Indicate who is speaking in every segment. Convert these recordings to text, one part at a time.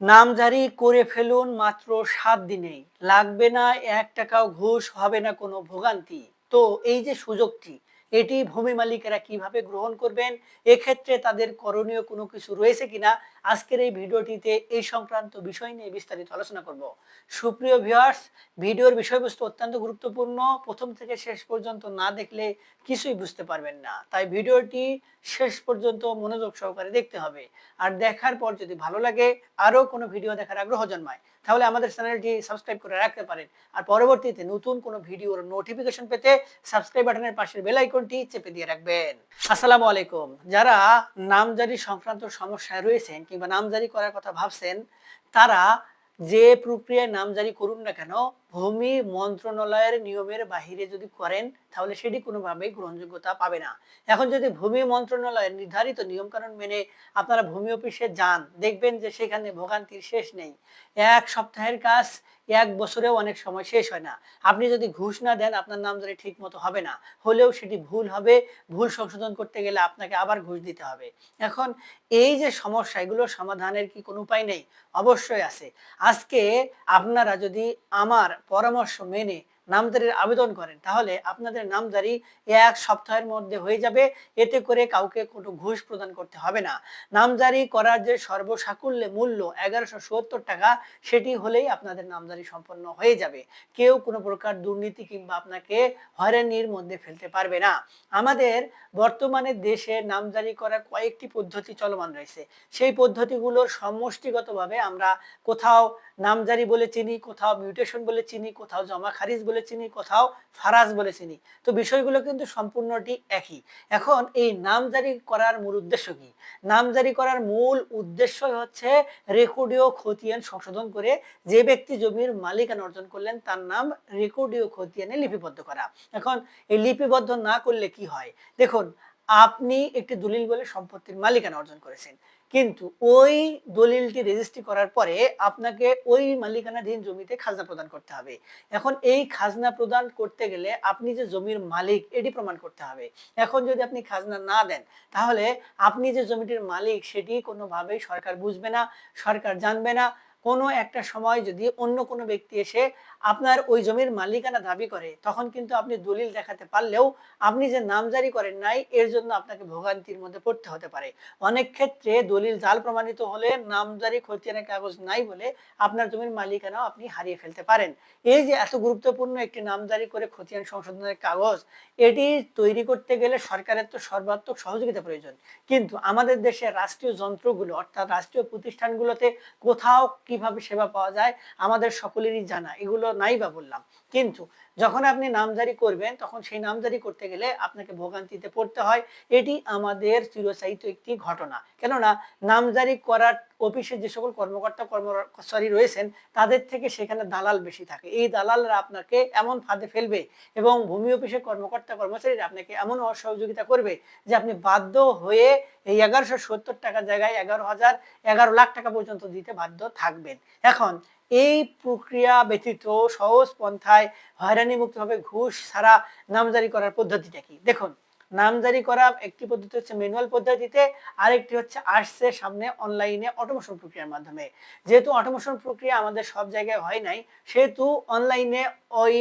Speaker 1: নামজারি করে ফেলুন মাত্র সাত দিনে লাগবে না এক টাকাও ঘুষ, হবে না কোনো ভোগান্তি। তো এই যে সুযোগটি, এটি ভূমি মালিকেরা কীভাবে গ্রহণ করবেন? এক্ষেত্রে তাদের করণীয় কোনো কিছু রয়েছে কিনা? আজকের এই ভিডিওটিতে এই সংক্রান্ত বিষয় নিয়ে বিস্তারিত আলোচনা করব। সুপ্রিয় ভিউয়ার্স ভিডিওর বিষয়বস্তু অত্যন্ত গুরুত্বপূর্ণ। প্রথম থেকে শেষ পর্যন্ত না দেখলে কিছুই বুঝতে পারবেন না। তাই ভিডিওটি শেষ পর্যন্ত মনোযোগ সহকারে দেখতে হবে। আর দেখার পর যদি ভালো লাগে, আরও কোনো ভিডিও দেখার আগ্রহ জন্মায়, তাহলে আমাদের চ্যানেলটি সাবস্ক্রাইব করে রাখতে পারেন। আর পরবর্তীতে নতুন কোনো ভিডিওর নোটিফিকেশন পেতে সাবস্ক্রাইব বাটনের পাশের বেল আইকনটি চেপে দিয়ে রাখবেন। আসসালামু আলাইকুম। যারা নামজারি সংক্রান্ত সমস্যায় রয়েছেন কিংবা নামজারি করার কথা ভাবছেন তারা যে প্রক্রিয়ায় নামজারি করুন না কেন ভূমি মন্ত্রণালয়ের নিয়মের বাহিরে যদি করেন, তাহলে সেটি কোনোভাবেই গ্রহণযোগ্যতা পাবে না। এখন যদি ভূমি মন্ত্রণালয়ের নির্ধারিত নিয়মকানুন মেনে আপনারা ভূমি অফিসে যান, দেখবেন যে সেখানে ভোগান্তির শেষ নেই। এক সপ্তাহের কাজ, এক বছরেও অনেক সময় শেষ হয় না। আপনি যদি ঘুষ না দেন, আপনার নামজারি ঠিক মতো হবে না। হলেও সেটি ভুল হবে। ভুল সংশোধন করতে গেলে আপনাকে আবার ঘুষ দিতে হবে। এখন এই যে সমস্যা, এগুলো সমাধানের কি কোনো উপায় নেই? অবশ্যই আছে। আজকে আপনারা যদি আমার পরামর্শ মেনে নামজারির আবেদন করেন, তাহলে আপনাদের নামজারি এক সপ্তাহের মধ্যে হয়ে যাবে। এতে করে কাউকে কোনো ঘুষ প্রদান করতে হবে না। নামজারি করার যে সর্বসাকুল্যে মূল্য এগারোশো টাকা, সেটি হলেই আপনাদের নামজারি সম্পন্ন হয়ে যাবে। কেউ কোনো প্রকার দুর্নীতি কিংবা আপনাকে হয়রানির মধ্যে ফেলতে পারবে না। আমাদের বর্তমানে দেশে নামজারি করার কয়েকটি পদ্ধতি চলমান রয়েছে। সেই পদ্ধতিগুলোর সমষ্টিগতভাবে আমরা কোথাও নামজারি বলে চিনি, কোথাও মিউটেশন বলে চিনি, কোথাও জমা খারিজ বলে চিনি, কোথাও ফারাজ বলে চিনি। তো বিষয়গুলো কিন্তু সম্পূর্ণটি একই। এখন এই নামজারি করার মূল উদ্দেশ্য কি? নামজারি করার মূল উদ্দেশ্যই হচ্ছে রেকর্ডীয় খতিয়ান সংশোধন করে যে ব্যক্তি জমির মালিকানা অর্জন করলেন, তার নাম রেকর্ডীয় খতিয়ানে লিপিবদ্ধ করা। এখন এই লিপিবদ্ধ না করলে কি হয়? দেখুন, আপনি একটি দলিল বলে সম্পত্তির মালিকানা অর্জন করেছেন। কিন্তু ওই দলিলটি রেজিস্ট্রি করার পরে আপনাকে ওই মালিকানাধীন জমিতে খাজনা প্রদান করতে হবে। এখন এই খাজনা প্রদান করতে গেলে আপনি যে জমির মালিক, এটি প্রমাণ করতে হবে। এখন যদি আপনি খাজনা না দেন, তাহলে আপনি যে জমিটির মালিক, সেটি কোনোভাবেই সরকার বুঝবে না, সরকার জানবে না কোনো একটা সময় যদি অন্য কোনো ব্যক্তি এসে আপনার ওই জমির মালিকানা দাবি করে, তখন কিন্তু আপনি দলিল দেখাতে পারলেও আপনি যে নামজারি করেন নাই, এর জন্য আপনাকে ভোগান্তির মধ্যে পড়তে হতে পারে। অনেক ক্ষেত্রে দলিল জাল প্রমাণিত হলে নামজারি খতিয়ানের কাগজ নাই বলে আপনার জমির মালিকানাও আপনি হারিয়ে ফেলতে পারেন। এই যে এত গুরুত্বপূর্ণ একটি নামজারি করে খতিয়ান সংশোধনের কাগজ, এটি তৈরি করতে গেলে সরকারের তো সর্বাত্মক সহযোগিতা প্রয়োজন। কিন্তু আমাদের দেশে রাষ্ট্রীয় যন্ত্রগুলো, অর্থাৎ রাষ্ট্রীয় প্রতিষ্ঠানগুলোতে কোথাও কীভাবে সেবা পাওয়া যায় আমাদের সকলেরই জানা এগুলো নাই বা বললাম। কিন্তু যখন আপনি নামজারি করবেন, তখন সেই নামজারি করতে গেলে আপনাকে ভোগান্তিতে পড়তে হয়। এটি আমাদের চিরস্থায়িত একটি ঘটনা। কেননা নামজারি করার অফিসে যে সকল কর্মকর্তা কর্ম কর্মচারী রয়েছেন, তাদের থেকে সেখানে দালাল বেশি থাকে। এই দালালরা আপনাকে এমন ফাঁদে ফেলবে এবং ভূমি অফিসের কর্মকর্তা, কর্মচারীরা আপনাকে এমন অসহযোগিতা করবে যে আপনি বাধ্য হয়ে এই এগারোশো সত্তর টাকার জায়গায় এগারো হাজার, এগারো লাখ টাকা পর্যন্ত দিতে বাধ্য থাকবেন। এখন এই প্রক্রিয়া ব্যতীত সহজ পন্থায় হয়রানি মুক্তভাবে ঘুষ ছাড়া নামজারি করার পদ্ধতিটা কি? দেখুন, নামজারি করা একটি পদ্ধতি হচ্ছে ম্যানুয়াল পদ্ধতিতে, আরেকটি হচ্ছে আসছে সামনে অনলাইনে অটোমেশন প্রক্রিয়ার মাধ্যমে। যেহেতু অটোমেশন প্রক্রিয়া আমাদের সব জায়গায় হয় নাই, সেহেতু অনলাইনে ওই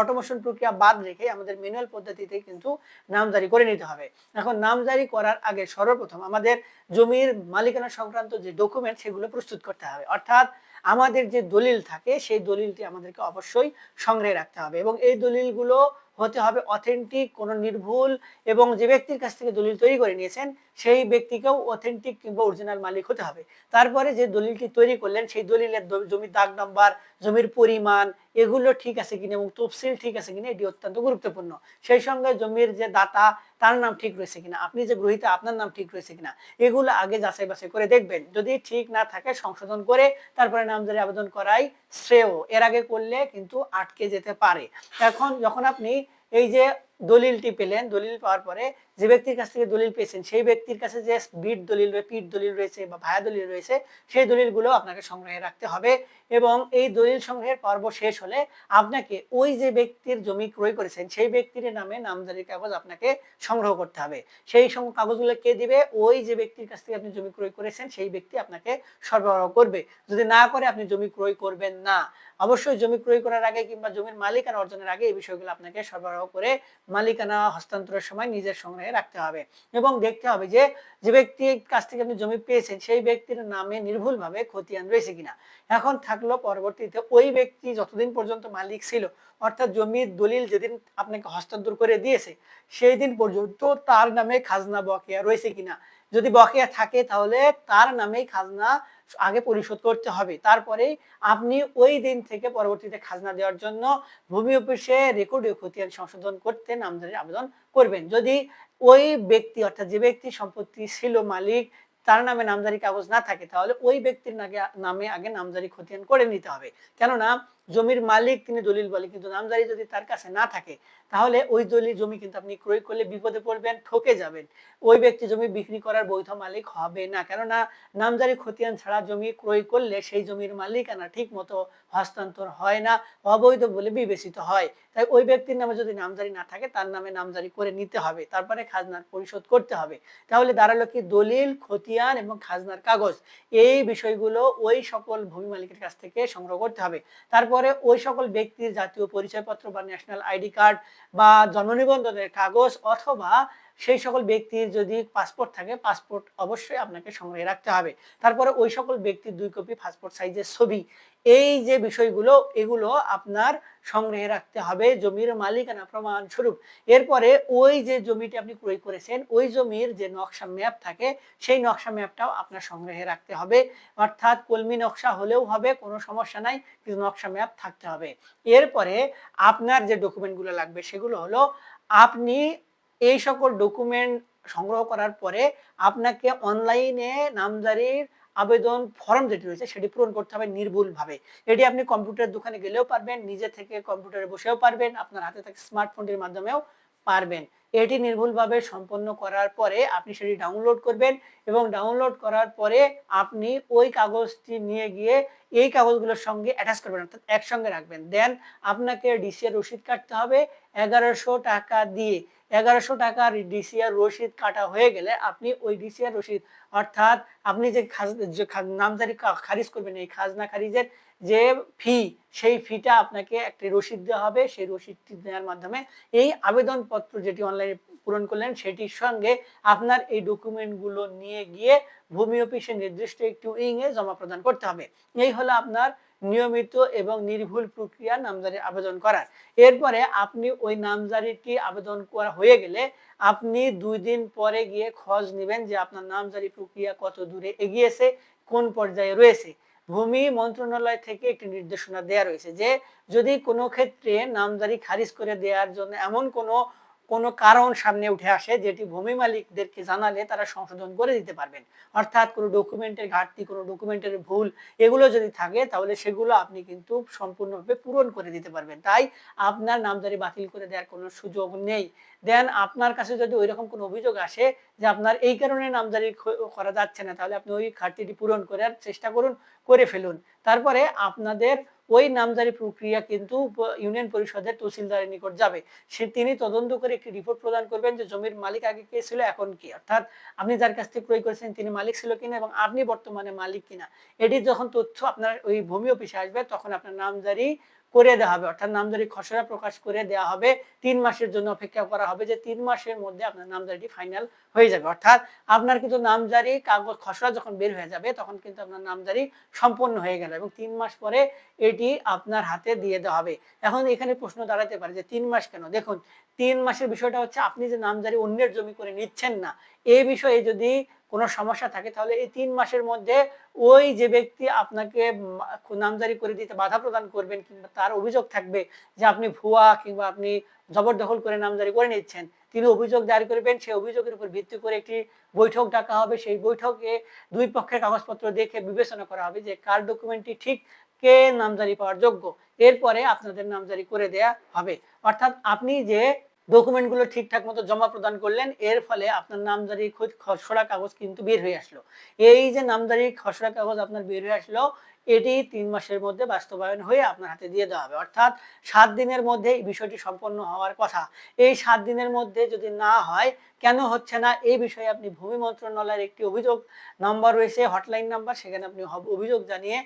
Speaker 1: অটোমেশন প্রক্রিয়া বাদ রেখে আমাদের ম্যানুয়াল পদ্ধতিতে কিন্তু নামজারি করে নিতে হবে। এখন নামজারি করার আগে সর্বপ্রথম আমাদের জমির মালিকানা সংক্রান্ত যে ডকুমেন্ট, সেগুলো প্রস্তুত করতে হবে। অর্থাৎ আমাদের যে দলিল থাকে, সেই দলিলটি আমাদেরকে অবশ্যই সংগ্রহে রাখতে হবে এবং এই দলিলগুলো হতে হবে অথেন্টিক কোনো নির্ভুল এবং যে ব্যক্তির কাছ থেকে দলিল তৈরি করে নিয়েছেন সেই ব্যক্তিকেও অথেন্টিক কিংবা অরিজিনাল মালিক হতে হবে। তারপরে যে দলিলটি তৈরি করলেন, সেই দলিলের জমির দাগ নাম্বার জমির পরিমাণ, এগুলো ঠিক আছে কিনা এবং তফসিল ঠিক আছে কিনা, এটি অত্যন্ত গুরুত্বপূর্ণ। সেই সঙ্গে জমির যে দাতা, তার নাম ঠিক রয়েছে কিনা, আপনি যে গ্রহিতা, আপনার নাম ঠিক রয়েছে কিনা, এগুলো আগে যাচাই বাছাই করে দেখবেন। যদি ঠিক না থাকে, সংশোধন করে তারপরে নামজারি আবেদন করাই শ্রেয়। এর আগে করলে কিন্তু আটকে যেতে পারে। এখন যখন আপনি এই যে দলিলটি পেলেন, দলিল পাওয়ার পরে যে ব্যক্তির কাছ থেকে দলিল পেয়েছেন, সেই ব্যক্তির কাছে যে বিট দলিল পিট দলিল রয়েছে বা ভায়া দলিল রয়েছে, সেই দলিলগুলো আপনাকে সংগ্রহে রাখতে হবে এবং এই দলিল সংগ্রহের পর্ব শেষ হলে আপনাকে ওই যে ব্যক্তির জমি ক্রয় করেছেন, সেই ব্যক্তির নামে নামদারির কাগজ আপনাকে সংগ্রহ করতে হবে। সেই কাগজগুলো কে দিবে? ওই যে ব্যক্তির কাছ থেকে আপনি জমি ক্রয় করেছেন, সেই ব্যক্তি আপনাকে সরবরাহ করবে। যদি না করে আপনি জমি ক্রয় করবেন না, অবশ্যই জমি ক্রয় করার আগে কিংবা জমির মালিকানা অর্জনের আগে এই বিষয়গুলো আপনাকে সরবরাহ করে মালিকানা হস্তান্তরের সময় নিজের সংগ্রহে রাখতে হবে এবং দেখতে হবে যে যে ব্যক্তির কাছ থেকে আপনি জমি পেয়েছেন, সেই ব্যক্তির নামে নির্ভুলভাবে খতিয়ান রয়েছে কিনা। এখন থাকল পরবর্তীতে ওই ব্যক্তি যতদিন পর্যন্ত মালিক ছিল, অর্থাৎ জমির দলিল যেদিন আপনাকে হস্তান্তর করে দিয়েছে সেই দিন পর্যন্ত তার নামে খাজনা বকেয়া রয়েছে কিনা। যদি বকেয়া থাকে তাহলে তার নামেই খাজনা আগে পরিশোধ করতে হবে। তারপরে আপনি ওই দিন থেকে পরবর্তীতে খাজনা দেওয়ার জন্য ভূমি অফিসে রেকর্ড খতিয়ান সংশোধন করতে নামজারির আবেদন করবেন। যদি ওই ব্যক্তি, অর্থাৎ যে ব্যক্তি সম্পত্তি ছিল মালিক, তার নামে নামজারি কাগজ না থাকে, তাহলে ওই ব্যক্তির নামে আগে নামজারি খতিয়ান করে নিতে হবে। কেননা জমির মালিক তিনি দলিল বলে, কিন্তু নামজারি যদি তার কাছে না থাকে, তাহলে ওই দলিল জমি কিন্তু আপনি ক্রয় করলে বিপদে পড়বেন, ঠকে যাবেন। ওই ব্যক্তি জমি বিক্রি করার বৈধ মালিক হবে না। কেননা নামজারি খতিয়ান ছাড়া জমি ক্রয় করলে সেই জমির মালিকানা ঠিক মতো হস্তান্তর হয় না, অবৈধ বলে বিবেচিত হয়। তাই ওই ব্যক্তির নামে যদি নামজারি না থাকে, তার নামে নামজারি করে নিতে হবে। তারপরে খাজনার পরিশোধ করতে হবে। তাহলে দাঁড়াল কি দলিল, খতিয়ান এবং খাজনার কাগজ? এই বিষয়গুলো ওই সকল ভূমি মালিকের কাছ থেকে সংগ্রহ করতে হবে। তারপরে ওই সকল ব্যক্তির জাতীয় পরিচয়পত্র বা ন্যাশনাল আইডি কার্ড বা জন্ম নিবন্ধনের কাগজ অথবা সেই সকল ব্যক্তির যদি পাসপোর্ট থাকে পাসপোর্ট অবশ্যই আপনাকে সংগ্রহে রাখতে হবে। তারপরে ওই সকল ব্যক্তির দুই কপি পাসপোর্ট সাইজের ছবি। এই যে বিষয়গুলো, এগুলো আপনার সংগ্রহে রাখতে হবে জমির মালিকানা প্রমাণ স্বরূপ এরপরে ওই যে জমিটি আপনি ক্রয় করেছেন, ওই জমির যে নকশা ম্যাপ থাকে, সেই নকশা ম্যাপটাও আপনার সংগ্রহে রাখতে হবে। অর্থাৎ কলমি নকশা হলেও হবে, কোনো সমস্যা নাই, কিন্তু নকশা ম্যাপ থাকতে হবে। এরপরে আপনার যে ডকুমেন্টগুলো লাগবে, সেগুলো হলো আপনি এই সকল ডকুমেন্ট সংগ্রহ করার পরে আপনাকে অনলাইনে নামজারির আবেদন ফর্ম যেটি রয়েছে সেটি পূরণ করতে হবে নির্ভুলভাবে। এটি আপনি কম্পিউটার দোকানে গেলেও পারবেন, নিজে থেকে কম্পিউটারে বসেও পারবেন, আপনার হাতে থাকে স্মার্টফোনটির মাধ্যমেও পারবেন। এটি নির্ভুলভাবে সম্পন্ন করার পরে আপনি সেটি ডাউনলোড করবেন এবং ডাউনলোড করার পরে আপনি ওই কাগজটি নিয়ে গিয়ে এই কাগজগুলোর সঙ্গে অ্যাটাচ করবেন, অর্থাৎ একসঙ্গে রাখবেন। দেন আপনাকে ডিসিআর রসিদ কাটতে হবে। এগারোশো টাকা দিয়ে এগারোশো টাকার ডিসিআর রসিদ কাটা হয়ে গেলে আপনি ওই ডিসিআর রসিদ, অর্থাৎ আপনি যে নামজারি খারিজ করবেন এই খাজনা খারিজের যে ফি সেই ফিটা আপনাকে একটি রসিদ দেওয়া হবে। সেই রসিদটি দেওয়ার মাধ্যমে এই আবেদনপত্র যেটি অনলাইনে পূরণ করলেন, সেটির সঙ্গে আপনার এই ডকুমেন্টগুলো নিয়ে গিয়ে ভূমি অফিসে নির্দিষ্ট একটি উইংয়ে জমা প্রদান করতে হবে। এই হলো আপনার নিয়মিত এবং নির্ভুল প্রক্রিয়া নামজারি আবেদন করার। এরপরে আপনি ওই নামজারিটি আবেদন করা হয়ে গেলে আপনি দুই দিন পরে গিয়ে খোঁজ নেবেন যে আপনার নামজারি প্রক্রিয়া কত দূরে এগিয়েছে, কোন পর্যায়ে রয়েছে। ভূমি মন্ত্রণালয় থেকে একটি নির্দেশনা দেওয়া রয়েছে যে, যদি কোনো ক্ষেত্রে নামজারি খারিজ করে দেওয়ার জন্য এমন কোনো কোনো কারণ সামনে উঠে আসে যেটি ভূমি মালিকদেরকে জানালে তারা সংশোধন করে দিতে পারবেন। অর্থাৎ কোনো ডকুমেন্টের ঘাটতি, কোনো ডকুমেন্টের ভুল এগুলো যদি থাকে তাহলে সেগুলো আপনি কিন্তু সম্পূর্ণভাবে পূরণ করে দিতে পারবেন। তাই আপনার নামজারি বাতিল করে দেওয়ার কোনো সুযোগ নেই। দেন আপনার কাছে যদি ওই রকম কোনো অভিযোগ আসে যে আপনার এই কারণে নামজারি করা যাচ্ছে না, তাহলে আপনি ওই ঘাটতিটি পূরণ করার চেষ্টা করুন, করে ফেলুন। তারপরে আপনাদের ওই নামজারি প্রক্রিয়া কিন্তু ইউনিয়ন পরিষদের তহসিলদারের নিকট যাবে। সে, তিনি তদন্ত করে একটি রিপোর্ট প্রদান করবেন যে জমির মালিক আগে কে ছিল, এখন কি। অর্থাৎ আপনি যার কাছ থেকে ক্রয় করেছেন, তিনি মালিক ছিল কিনা এবং আপনি বর্তমানে মালিক কিনা। এটি যখন তথ্য আপনার ওই ভূমি অফিসে আসবে, তখন আপনার নামজারি করে দেওয়া হবে, অর্থাৎ নামজারি খসড়া প্রকাশ করে দেওয়া হবে। তিন মাসের জন্য অপেক্ষা করা হবে যে তিন মাসের মধ্যে আপনার নামজারিটি ফাইনাল হয়ে যাবে। অর্থাৎ আপনার কিন্তু নামজারি কাগজ খসড়া যখন বের হয়ে যাবে, তখন কিন্তু আপনার নামজারি সম্পন্ন হয়ে গেল এবং তিন মাস পরে এটি আপনার হাতে দিয়ে দেওয়া হবে। এখন এখানে প্রশ্ন দাঁড়াতে পারে যে তিন মাস কেন? দেখুন, তিন মাসের বিষয়টা হচ্ছে আপনি যে নামজারি অন্যের জমি করে নিচ্ছেন না এই বিষয়ে যদি কোনো সমস্যা থাকে, তাহলে এই তিন মাসের মধ্যে ওই যে ব্যক্তি আপনাকে নামজারি করে দিতে বাধা প্রদান করবেন কিংবা তার অভিযোগ থাকবে যে আপনি ভুয়া কিংবা আপনি জবরদখল করে নামজারি করে নিচ্ছেন, তিনি অভিযোগ দায়ের করবেন, সেই অভিযোগের উপর ভিত্তি করে একটি বৈঠক ডাকা হবে, সেই বৈঠকে দুই পক্ষের কাগজপত্র দেখে বিবেচনা করা হবে যে কার ডকুমেন্টটি ঠিক, কে নামজারি পাওয়ার যোগ্য। এরপরে আপনাদের নামজারি করে দেয়া হবে। অর্থাৎ আপনি যে ডকুমেন্টগুলো ঠিকঠাক মতো জমা প্রদান করলেন, এর ফলে আপনার নামজারি খসড়া কাগজ কিন্তু বের হয়ে আসলো। এই যে নামজারি খসড়া কাগজ আপনার বের হয়ে আসলো এটি তিন মাসের মধ্যে বাস্তবায়ন হয়ে আপনার হাতে দিয়ে দেওয়া হবে। অর্থাৎ সাত দিনের মধ্যে এই বিষয়টি সম্পন্ন হওয়ার কথা। এই সাত দিনের মধ্যে যদি না হয়, কেন হচ্ছে না? এই বিষয়ে আপনি ভূমি মন্ত্রণালয়ের একটি অভিযোগ নাম্বার রয়েছে, হটলাইন নাম্বার। সেখানে আপনি অভিযোগ জানিয়ে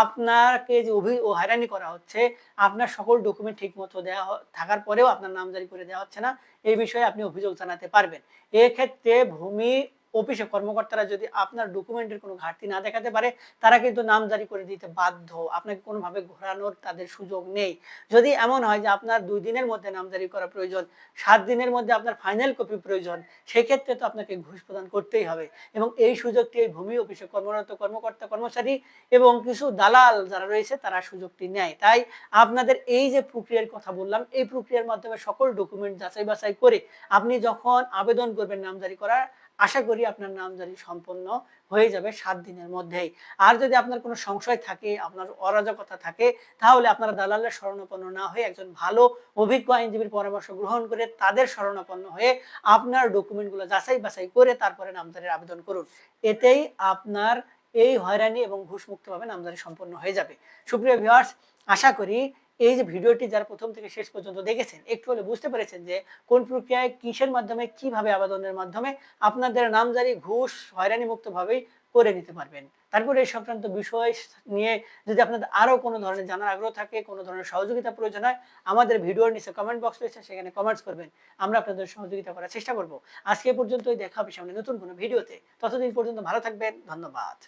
Speaker 1: আপনাকে যে অভি ও হয়রানি করা হচ্ছে, আপনার সকল ডকুমেন্ট ঠিক মতো দেওয়া থাকার পরেও আপনার নাম জারি করে দেওয়া হচ্ছে না। এই বিষয়ে আপনি অভিযোগ জানাতে পারবেন। এক্ষেত্রে ভূমি অফিসে কর্মকর্তারা যদি আপনার ডকুমেন্টের কোনো ঘাটতি না দেখাতে পারে, তারা কিন্তু নাম জারি করে দিতে বাধ্য। আপনাকে কোনোভাবে ঘোরানোর তাদের সুযোগ নেই। যদি এমন হয় যে আপনার দুই দিনের মধ্যে নাম জারি করা প্রয়োজন, সাত দিনের মধ্যে আপনার ফাইনাল কপি প্রয়োজন, সেক্ষেত্রে তো আপনাকে ঘুষ প্রদান করতেই হবে। এবং এই সুযোগটি এই ভূমি অফিসে কর্মরত কর্মকর্তা, কর্মচারী এবং কিছু দালাল যারা রয়েছে, তারা সুযোগটি নেয়। তাই আপনাদের এই যে প্রক্রিয়ার কথা বললাম, এই প্রক্রিয়ার মাধ্যমে সকল ডকুমেন্ট যাচাই বাছাই করে আপনি যখন আবেদন করবেন নামজারি করার আশা করি আপনার নামজারি সম্পন্ন হয়ে যাবে সাত দিনের মধ্যেই। আর যদি আপনার কোনো সংশয় থাকে, আপনার অরাজকতা থাকে, তাহলে আপনারা দালালের শরণাপন্ন না হয়ে একজন ভালো, অভিজ্ঞ আইনজীবীর পরামর্শ গ্রহণ করে তাদের শরণাপন্ন হয়ে আপনার ডকুমেন্টগুলো যাচাই বাছাই করে তারপরে নামজারির আবেদন করুন। এতেই আপনার এই হয়রানি এবং ঘুষমুক্তভাবে নামজারি সম্পন্ন হয়ে যাবে। সুপ্রিয় ভিউয়ার্স আশা করি এই যে ভিডিওটি যারা প্রথম থেকে শেষ পর্যন্ত দেখেছেন, একটু হলে বুঝতে পেরেছেন যে কোন প্রক্রিয়ায় কিসের মাধ্যমে, কীভাবে আবেদনের মাধ্যমে আপনাদের নামজারি, ঘুষ হয়রানি মুক্তভাবেই করে নিতে পারবেন। তারপরে এই সংক্রান্ত বিষয় নিয়ে যদি আপনাদের আরও কোনো ধরনের জানার আগ্রহ থাকে, কোনো ধরনের সহযোগিতা প্রয়োজন হয়, আমাদের ভিডিওর নিচে কমেন্ট বক্স রয়েছে, সেখানে কমেন্টস করবেন। আমরা আপনাদের সহযোগিতা করার চেষ্টা করব। আজকে পর্যন্তই, দেখা হবে সামনে নতুন কোনো ভিডিওতে। ততদিন পর্যন্ত ভালো থাকবেন, ধন্যবাদ।